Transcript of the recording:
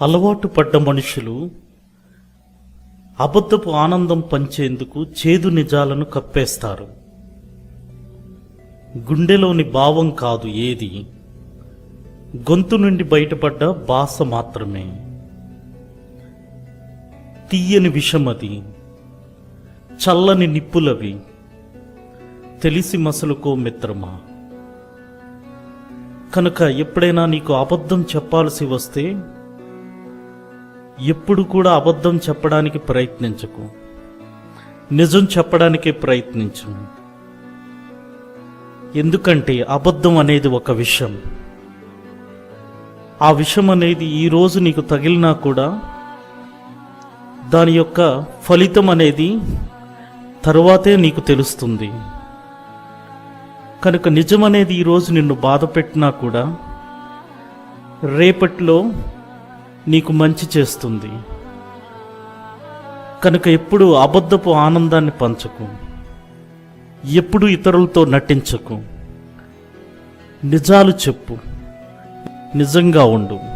అలవాటు పడ్డ మనుషులు అబద్ధపు ఆనందం పంచేందుకు చేదు నిజాలను కప్పేస్తారు. గుండెలోని భావం కాదు ఏది గొంతు నుండి బయటపడ్డ బాస మాత్రమే. తీయని విషమది చల్లని నిప్పులవి తెలిసి మసలుకో మిత్రమా. కనుక ఎప్పుడైనా నీకు అబద్ధం చెప్పాల్సి వస్తే ఎప్పుడు కూడా అబద్ధం చెప్పడానికి ప్రయత్నించకు. నిజం చెప్పడానికే ప్రయత్నించు ఎందుకంటే అబద్ధం అనేది ఒక విషయం. ఆ విషయం అనేది ఈ రోజు నీకు తగిలినా కూడా దాని యొక్క ఫలితం అనేది తరువాతే నీకు తెలుస్తుంది. కనుక నిజం అనేది ఈరోజు నిన్ను బాధ పెట్టినా కూడా రేపట్లో నీకు మంచి చేస్తుంది. కనుక ఎప్పుడు అబద్ధపు ఆనందాన్ని పంచకు. ఎప్పుడు ఇతరులతో నటించకు. నిజాలు చెప్పు. నిజంగా ఉండు.